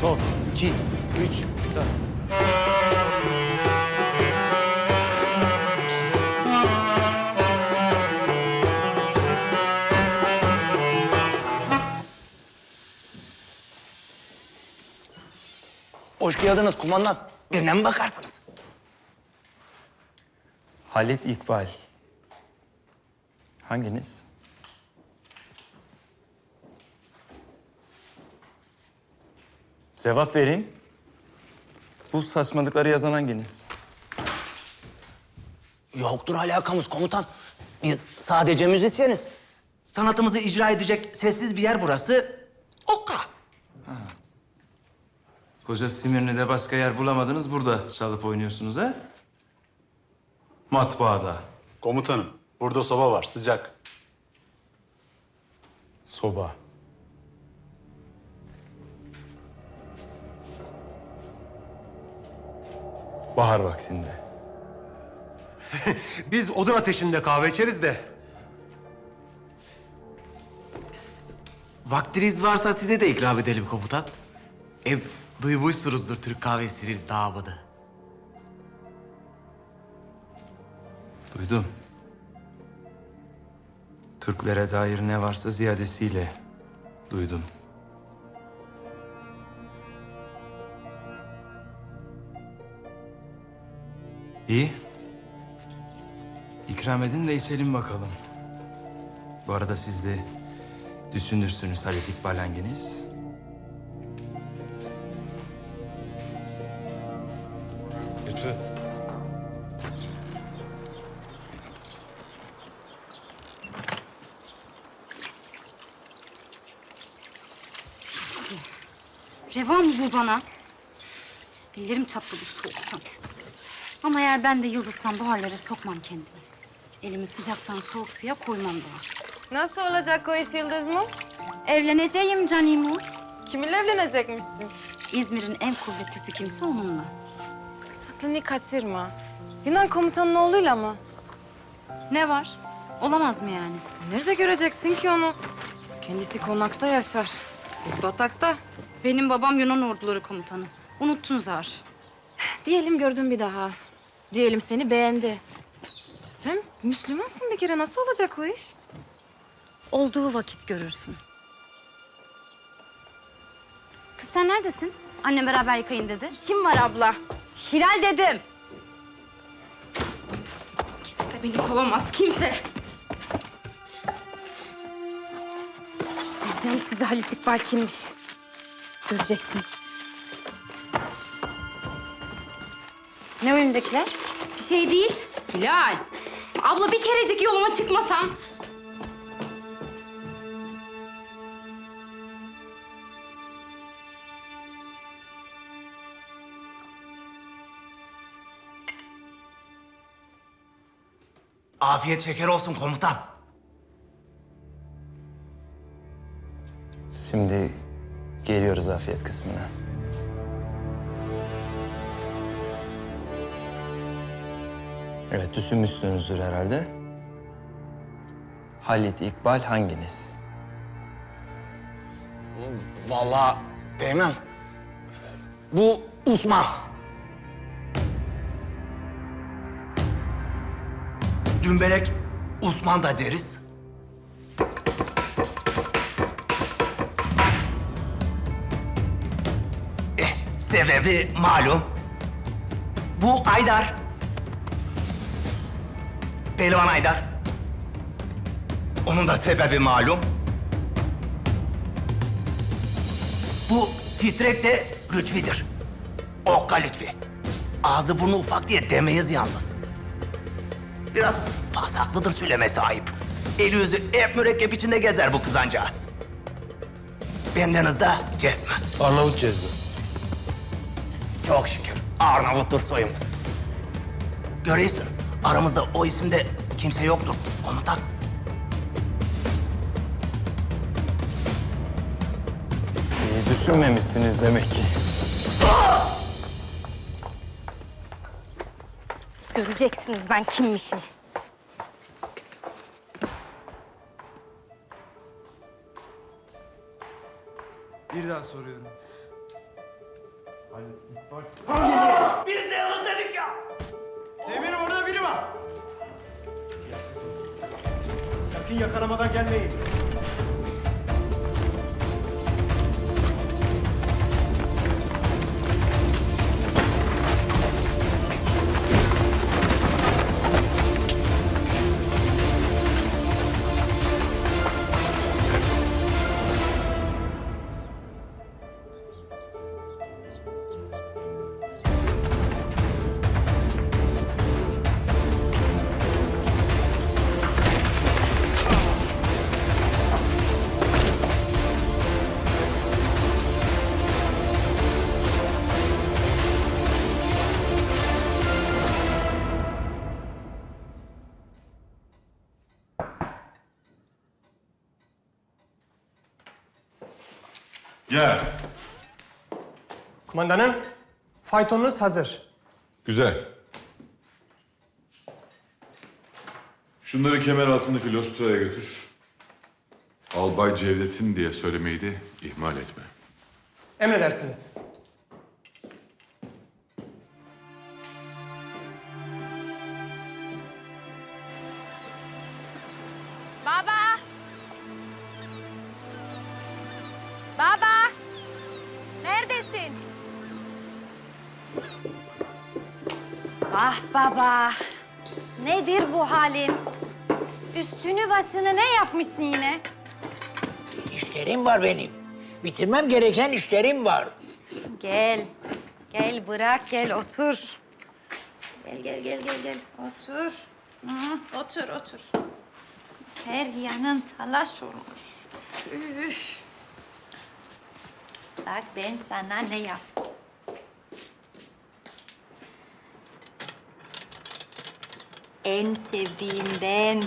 Son. iki, üç, dört. Hoş geldiniz kumandan. Birine mi bakarsınız? Halit İkbal. Hanginiz? Cevap verin. Bu saçmalıkları yazan hanginiz? Yoktur alakamız komutan. Biz sadece müzisyeniz. Sanatımızı icra edecek sessiz bir yer burası. Okka. Koca Simirni'de başka yer bulamadınız, burada çalıp oynuyorsunuz ha? Matbaada. Komutanım, burada soba var, sıcak. Soba. Bahar vaktinde. Biz odun ateşinde kahve içeriz de. Vaktiniz varsa size de ikram edelim komutan. Hem duymuşsunuzdur Türk kahvesinin damadı. Duydum. Türklere dair ne varsa ziyadesiyle duydum. İyi. İkram edin de içelim bakalım. Bu arada siz de düşünürsünüz Halit İkbal hanginiz? Lütfü. Reva mı bu bana? Ellerim çatladı soğuktan. Ama eğer ben de yıldızsam bu hallere sokmam kendimi. Elimi sıcaktan soğuk suya koymam daha. Nasıl olacak o iş Yıldız mı? Evleneceğim canimu. Kiminle evlenecekmişsin? İzmir'in en kuvvetlisi kimse onunla. Aklını kaçırma. Yunan komutanının oğluyla mı? Ne var? Olamaz mı yani? Nerede göreceksin ki onu? Kendisi konakta yaşar. Biz batakta. Benim babam Yunan orduları komutanı. Unuttun zar. Diyelim gördün bir daha. Diyelim seni beğendi. Sen Müslümansın bir kere. Nasıl olacak o iş? Olduğu vakit görürsün. Kız sen neredesin? Annem beraber yıkayın dedi. Kim var abla? Hilal dedim. Kimse beni kovamaz, kimse. Göstereceğim size Halit İkbal kimmiş. Göreceksiniz. Ne o elindekiler? Bir şey değil. Hilal. Abla bir kerecik yoluma çıkmasan. Afiyet şeker olsun komutan. Şimdi geliyoruz afiyet kısmına. Evet, düşünmüşsünüzdür herhalde. Halit İkbal hanginiz? Vallahi demem. Bu Osman. Dümbelek Osman da deriz. Eh, sebebi malum. Bu Aydar. Pehlivan Aydar. Onun da sebebi malum. Bu titrek de Lütfi'dir. Okka Lütfi. Ağzı burnu ufak diye demeyiz yalnız. Biraz pasaklıdır söylemesi ayıp. Eli yüzü hep mürekkep içinde gezer bu kızancağız. Bendeniz de Cezmi. Arnavut cezmi. Çok şükür Arnavuttur soyumuz. Görüyorsun aramızda o isimde kimse yoktur komutan. İyi düşünmemişsiniz demek ki. Göreceksiniz ben kimmişim. Bir daha soruyorum. Biz de Sakın yakalamadan gelmeyin. Gel. Kumandanım, faytonunuz hazır. Güzel. Şunları kemer altındaki Lostra'ya götür. Albay Cevdet'in diye söylemeyi de ihmal etme. Emredersiniz. Ah baba. Nedir bu halin? Üstünü başını ne yapmışsın yine? İşlerim var benim. Bitirmem gereken işlerim var. Gel. Gel bırak gel otur. Gel gel gel gel gel. Otur. Hı, otur otur. Her yanın talaş olmuş. Üf. Bak ben sana ne yaptım. En sevdiğinden.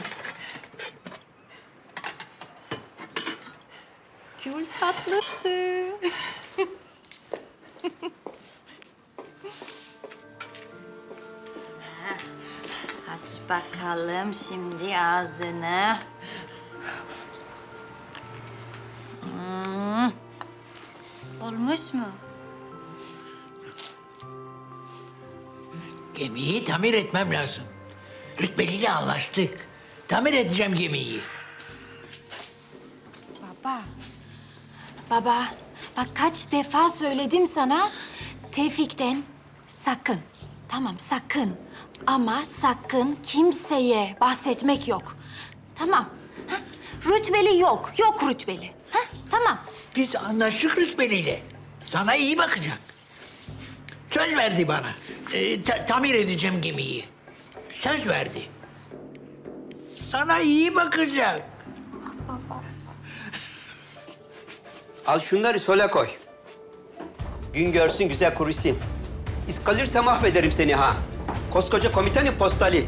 Gül tatlısı. Aç bakalım şimdi ağzını. Hmm. Olmuş mu? Gemiyi tamir etmem lazım. Rütbeliyle anlaştık. Tamir edeceğim gemiyi. Baba. Baba, bak kaç defa söyledim sana. Tevfik'ten sakın. Tamam sakın. Ama sakın kimseye bahsetmek yok. Tamam. Ha? Rütbeli yok. Yok rütbeli. Ha? Tamam. Biz anlaştık rütbeliyle. Sana iyi bakacak. Söz verdi bana. Ee, ta- tamir edeceğim gemiyi. Söz verdi. Sana iyi bakacak. Al şunları sola koy. Gün görsün güzel kurusun. İz mahvederim seni ha. Koskoca komitenin postali.